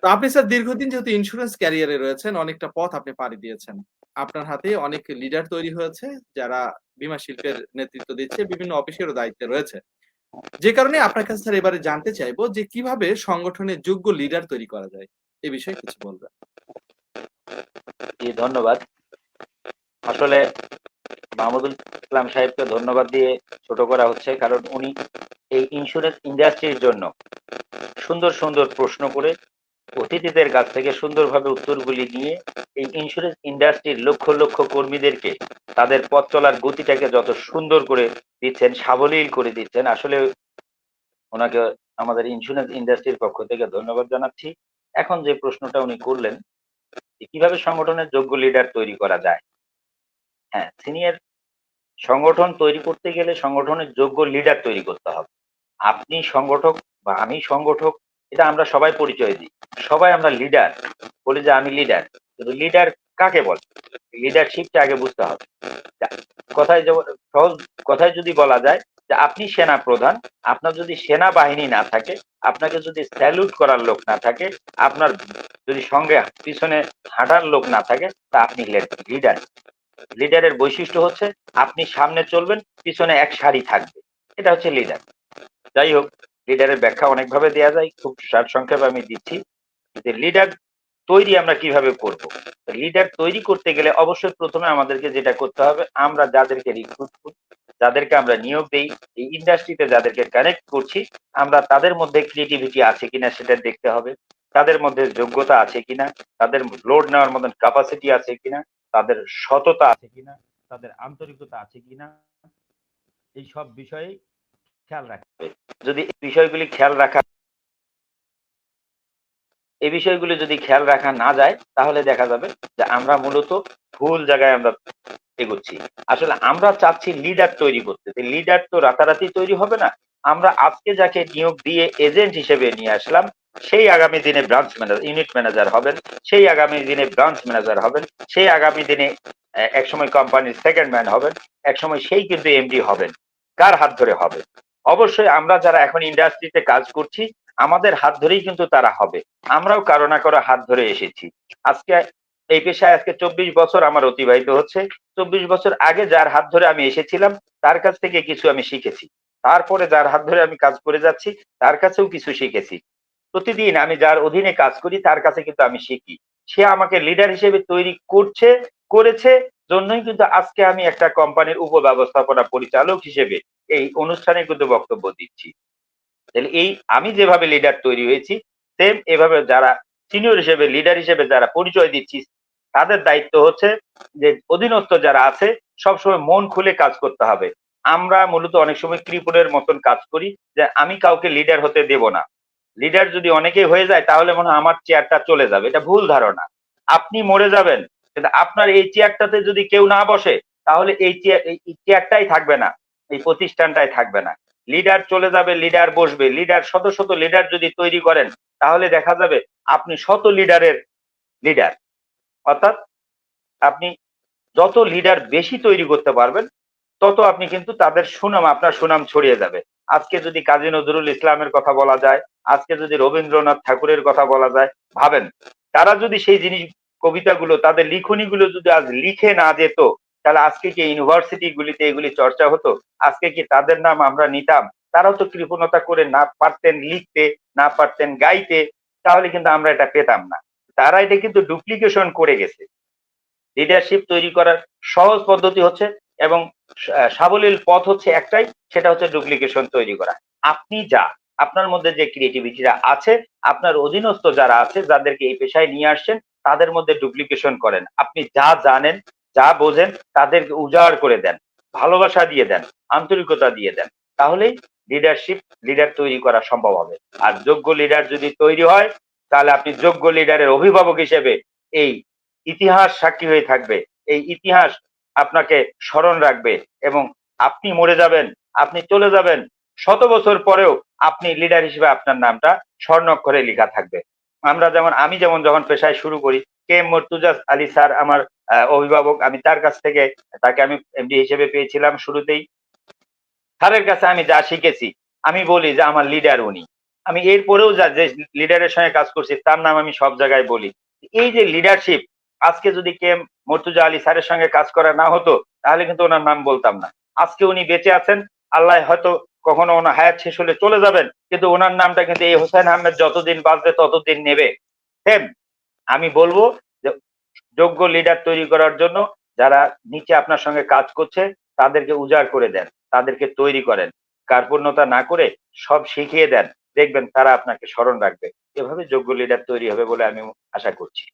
তো আপনি স্যার দীর্ঘদিন যেহেতু ইন্সুরেন্স ক্যারিয়ারে রয়েছেন, অনেকটা পথ আপনি পাড়ি দিয়েছেন। আপনার হাতে অনেক লিডার তৈরি হয়েছে, যারা বীমা শিল্পের নেতৃত্ব দিচ্ছে, বিভিন্ন অফিসেরও দায়িত্বে রয়েছে। যে কারণে আপনার কাছে স্যার এবারে জানতে চাইব যে কীভাবে সংগঠনের যোগ্য লিডার তৈরি করা যায়? এ বিষয়ে কিছু বলবেন। ধন্যবাদ। আসলে মাহমুদুল ইসলাম সাহেবকে ধন্যবাদ দিয়ে ছোট করা হচ্ছে কারণ উনি এই ইন্স্যুরেন্স ইন্ডাস্ট্রির জন্য সুন্দর, সুন্দর প্রশ্ন করে অতিথিদের কাছ থেকে সুন্দরভাবে উত্তরগুলি নিয়ে এই ইন্স্যুরেন্স ইন্ডাস্ট্রির লক্ষ, লক্ষ কর্মীদেরকে তাদের পথ চলার গতিটাকে যত সুন্দর করে দিচ্ছেন, সাবলীল করে দিচ্ছেন। আসলে ওনাকে আমাদের ইন্স্যুরেন্স ইন্ডাস্ট্রির পক্ষ থেকে ধন্যবাদ জানাচ্ছি। এখন যে প্রশ্নটা উনি করলেন, কীভাবে সংগঠনের যোগ্য লিডার তৈরি করা যায়? হ্যাঁ, সিনিয়র সংগঠন তৈরি করতে গেলে সংগঠনের যোগ্য লিডার তৈরি করতে হবে। আপনি সংগঠক বা আমি সংগঠক এটা আমরা সবাই পরিচয় দিই। সবাই আমরা লিডার। বলি যে আমি লিডার। কিন্তু লিডার কাকে বলে? লিডারশিপটা আগে বুঝতে হবে। কথায় সহজ কথায় যদি বলা যায় যে আপনি সেনা প্রধান, আপনার যদি সেনাবাহিনী না থাকে, আপনাকে যদি স্যালুট করার লোক না থাকে, আপনার যদি সঙ্গে পিছনে হাঁটার লোক না থাকে, তা আপনি লেড লিডার। লিডারের বৈশিষ্ট্য হচ্ছে আপনি সামনে চলবেন, পিছনে এক সারি থাকবে। এটা হচ্ছে লিডার। যাই হোক, লিডারের ব্যাখ্যা অনেকভাবে দেয়া যায়। খুব সারসংক্ষেপে আমি দিচ্ছি। যে লিডার তৈরি আমরা কীভাবে করব? লিডার তৈরি করতে গেলে অবশ্যই প্রথমে আমাদেরকে যেটা করতে হবে, আমরা যাদেরকে রিক্রুট করি, যাদেরকে আমরা নিয়োগ দিই এই ইন্ডাস্ট্রিতে যাদেরকে কানেক্ট করছি, আমরা তাদের মধ্যে ক্রিয়েটিভিটি আছে কিনা সেটা দেখতে হবে। তাদের মধ্যে যোগ্যতা আছে কিনা, তাদের লোড নেওয়ার মতন ক্যাপাসিটি আছে কিনা, তাদের সততা আছে কিনা, তাদের আন্তরিকতা আছে কিনা, এই সব বিষয়ে খেয়াল রাখতে হবে। যদি এই বিষয়গুলি খেয়াল রাখা এই বিষয়গুলো যদি খেয়াল রাখা না যায়, তাহলে দেখা যাবে যে আমরা মূলত ভুল জায়গায় আমরা এগোচ্ছি। আসলে আমরা চাচ্ছি লিডার তৈরি করতে। লিডার তো রাতারাতি তৈরি হবে না। আমরা আজকে যাকে নিয়োগ দিয়ে এজেন্ট হিসেবে নিয়ে আসলাম, সেই আগামী দিনে ব্রাঞ্চ ম্যানেজার ইউনিট ম্যানেজার হবেন, সেই আগামী দিনে ব্রাঞ্চ ম্যানেজার হবেন, সেই আগামী দিনে একসময় কোম্পানির সেকেন্ড ম্যান হবেন, একসময় সেই কিন্তু এমডি হবেন। কার হাত ধরে হবে? অবশ্যই আমরা যারা এখন ইন্ডাস্ট্রিতে কাজ করছি, আমাদের হাত ধরেই কিন্তু তারা হবে। আমরাও কারও না কারও হাত ধরে এসেছি। আজকে এই পেশায় আজকে ২৪ বছর আমার অতিবাহিত হচ্ছে। ২৪ বছর আগে যার হাত ধরে আমি এসেছিলাম, তার কাছ থেকে কিছু আমি শিখেছি। তারপরে যার হাত ধরে আমি কাজ করে যাচ্ছি, তার কাছেও কিছু শিখেছি। প্রতিদিন আমি যার অধীনে কাজ করি, তার কাছে কিন্তু আমি শিখি। সে আমাকে লিডার হিসেবে তৈরি করছে, করেছে জন্যই কিন্তু আজকে আমি একটা কোম্পানির উপব্যবস্থাপনা পরিচালক হিসেবে এই অনুষ্ঠানে কিন্তু বক্তব্য দিচ্ছি। তাহলে এই আমি যেভাবে লিডার তৈরি হয়েছি, সেম এভাবে যারা সিনিয়র হিসেবে লিডার হিসেবে যারা পরিচয় দিচ্ছি, তাদের দায়িত্ব হচ্ছে যে অধীনস্থ যারা আছে সবসময় মন খুলে কাজ করতে হবে। আমরা মূলত অনেক সময় কৃপণের মতন কাজ করি যে আমি কাউকে লিডার হতে দেব না। লিডার যদি অনেকেই হয়ে যায় তাহলে মনে হয় আমার চেয়ারটা চলে যাবে। এটা ভুল ধারণা। আপনি মরে যাবেন। কিন্তু আপনার এই চেয়ারটাতে যদি কেউ না বসে তাহলে এই চেয়ারটাই থাকবে না। এই প্রতিষ্ঠানটাই থাকবে না। লিডার চলে যাবে, লিডার বসবে। লিডার শত, শত লিডার যদি তৈরি করেন তাহলে দেখা যাবে আপনি শত লিডারের লিডার। অর্থাৎ আপনি যত লিডার বেশি তৈরি করতে পারবেন, তত আপনি কিন্তু তাদের সুনাম আপনার সুনাম ছড়িয়ে যাবে। আজকে যদি কাজী নজরুল ইসলামের কথা বলা যায়, আজকে যদি রবীন্দ্রনাথ ঠাকুরের কথা বলা যায়, ভাবেন তারা যদি সেই জিনিস কবিতাগুলো তাদের লিখনিগুলো যদি আজ লিখে না যেত, তাহলে আজকে কি ইউনিভার্সিটি গুলিতে এগুলি চর্চা হতো? আজকে কি তাদের নাম আমরা নিতাম? তারাও তো কৃপণতা করে না পারতেন লিখতে, না পারতেন গাইতে, তাহলে কিন্তু আমরা এটা পেতাম না। তারা এটা কিন্তু ডুপ্লিকেশন করে গেছে। লিডারশিপ তৈরি করার সহজ পদ্ধতি হচ্ছে এবং সাবলীল পথ হচ্ছে একটাই, সেটা হচ্ছে ডুপ্লিকেশন তৈরি করা। আপনি যা, আপনার মধ্যে যে ক্রিয়েটিভিটিটা আছে, আপনার অধীনস্থ যারা আছে, যাদেরকে এই পেশায় নিয়ে আসছেন, তাদের মধ্যে ডুপ্লিকেশন করেন। আপনি যা জানেন, যা বোঝেন, তাদেরকে উজাড় করে দেন। ভালোবাসা দিয়ে দেন, আন্তরিকতা দিয়ে দেন। তাহলেই লিডারশিপ লিডার তৈরি করা সম্ভব হবে। আর যোগ্য লিডার যদি তৈরি হয়, তাহলে আপনি যোগ্য লিডারের অভিভাবক হিসেবে এই ইতিহাস সাক্ষী হয়ে থাকবে। এই ইতিহাস আপনাকে স্মরণ রাখবে এবং আপনি মরে যাবেন, আপনি চলে যাবেন। শত বছর পরেও আপনি লিডার হিসেবে আপনার নামটা স্বর্ণক্ষরে লিখা থাকবে। আমরা যেমন আমি যেমন যখন পেশায় শুরু করি, K M Murtaza Ali sir আমার অভিভাবক। আমি তার কাছ থেকে তাকে আমি এমডি হিসেবে পেয়েছিলাম শুরুতেই। স্যারের কাছে আমি যা শিখেছি, আমি বলি যে আমার লিডার উনি। আমি এরপরেও যা যে লিডারের সঙ্গে কাজ করছি তার নাম আমি সব জায়গায় বলি এই যে লিডারশিপ আজকে যদি কে মর্তুজা আলী স্যারের সঙ্গে কাজ করা না হতো তাহলে কিন্তু ওনার নাম বলতাম না আজকে উনি বেঁচে আছেন আল্লাহ হয়তো কখনো ওনার হায়াত শেষ হলে চলে যাবেন কিন্তু ওনার নামটা কিন্তু এই হোসেন আহমেদ যতদিন বাঁচবে ততদিন নেবে সেম আমি বলব যোগ্য লিডার তৈরি করার জন্য যারা নিচে আপনার সঙ্গে কাজ করছে, তাদেরকে উজাড় করে দেন, তাদেরকে তৈরি করেন। কার্পণ্যতা না করে সব শিখিয়ে দেন, দেখবেন তারা আপনাকে স্মরণ রাখবে। এভাবে যোগ্য লিডার তৈরি হবে বলে আমি আশা করছি।